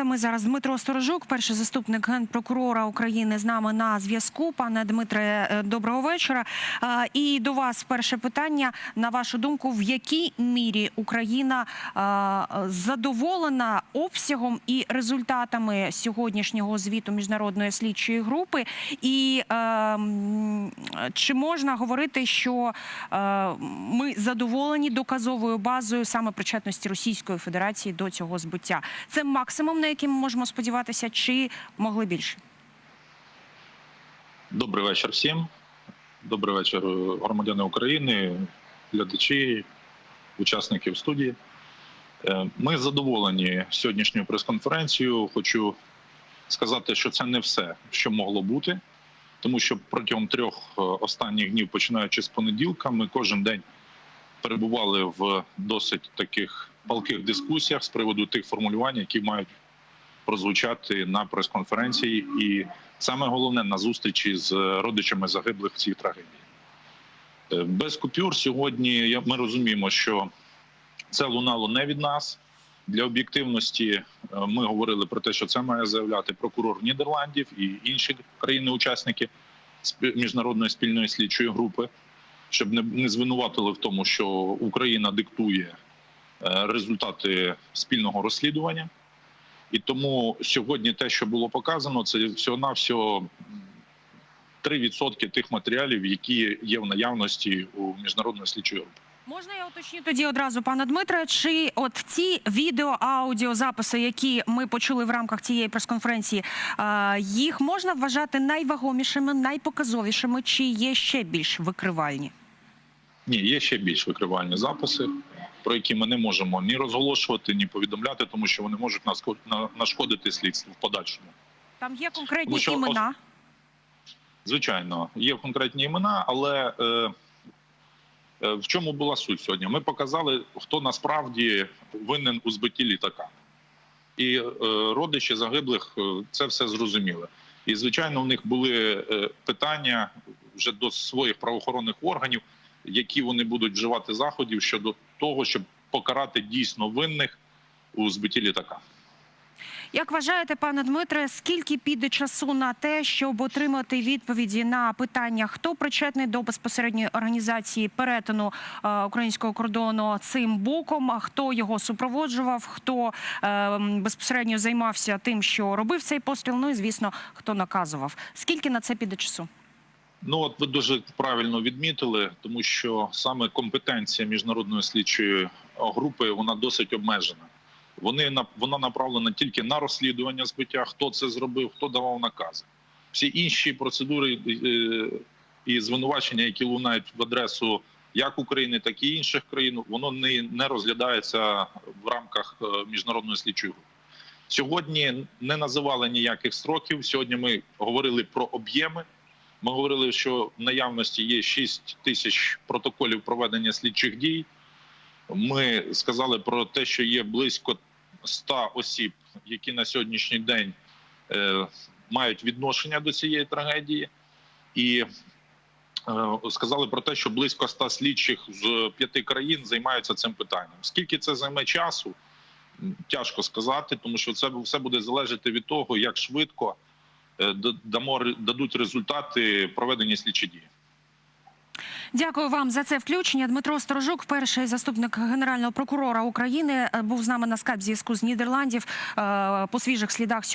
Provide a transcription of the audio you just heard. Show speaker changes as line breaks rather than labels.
Нідерландами. Зараз Дмитро Сторожук, перший заступник генпрокурора України, з нами на зв'язку. Пане Дмитре, е, доброго вечора. Е, І до вас перше питання. На вашу думку, в якій мірі Україна е, задоволена обсягом і результатами сьогоднішнього звіту міжнародної слідчої групи? І чи можна говорити, що ми задоволені доказовою базою саме причетності Російської Федерації до цього збиття? Це максимум, на який ми можемо сподіватися, чи могли більше?
Добрий вечір всім. Добрий вечір, громадяни України, глядачі, учасників студії. Е, Ми задоволені сьогоднішньою прес-конференцією. Хочу сказати, що це не все, що могло бути, тому що протягом трьох е, останніх днів, починаючи з понеділка, ми кожен день перебували в досить таких палких дискусіях з приводу тих формулювань, які мають прозвучати на прес-конференції, і саме головне на зустрічі з родичами загиблих в цій трагедії. Е, Без купюр сьогодні ми розуміємо, що це лунало не від нас. Для об'єктивності е, ми говорили про те, що це має заявляти прокурор Нідерландів і інші країни-учасники міжнародної спільної слідчої групи, щоб не, не звинуватили в тому, що Україна диктує е, результати спільного розслідування. І тому сьогодні те, що було показано, це всього навсього 3% тих матеріалів, які є в наявності у міжнародної слідчої групи.
Можна я уточню тоді одразу, пане Дмитре, чи от ці відео, аудіо, записи, які ми почули в рамках цієї прес-конференції, е, їх можна вважати найвагомішими, найпоказовішими, чи є ще більш викривальні?
Ні, є ще більш викривальні записи, про які ми не можемо ні розголошувати, ні повідомляти, тому що вони можуть нашкодити слідству в подальшому.
Там є конкретні
що
імена.
Звичайно, є конкретні імена, але е, е, в чому була суть сьогодні? Ми показали, хто насправді винен у збитті літака. І е, родичі загиблих е, це все зрозуміли. І, звичайно, у них були е, питання вже до своїх правоохоронних органів, які вони будуть вживати заходів щодо того, щоб покарати дійсно винних у збитті літака.
Як вважаєте, пане Дмитре, скільки піде часу на те, щоб отримати відповіді на питання, хто причетний до безпосередньої організації перетину е, українського кордону цим боком, хто його супроводжував, хто е, безпосередньо займався тим, що робив цей постріл? Ну і звісно, хто наказував? Скільки на це піде часу?
Ну от ви дуже правильно відмітили, тому що саме компетенція міжнародної слідчої групи вона досить обмежена. Вони на вона направлена тільки на розслідування збиття, хто це зробив, хто давав накази. Всі інші процедури і звинувачення, які лунають в адресу як України, так і інших країн, воно не, не розглядається в рамках е, міжнародної слідчої групи. Сьогодні не називали ніяких строків. Сьогодні ми говорили про об'єми. Ми говорили, що в наявності є 6 тисяч протоколів проведення слідчих дій. Ми сказали про те, що є близько 100 осіб, які на сьогоднішній день е, мають відношення до цієї трагедії, і е, сказали про те, що близько 100 слідчих з п'яти країн займаються цим питанням. Скільки це займе часу? Тяжко сказати, тому що це все буде залежати від того, як швидко дамо дадуть результати проведення слідчих дій.
Дякую вам за це включення. Дмитро Сторожук, перший заступник генерального прокурора України, е, був з нами на скайп зв'язку з Нідерландів е, по свіжих слідах сьогодні.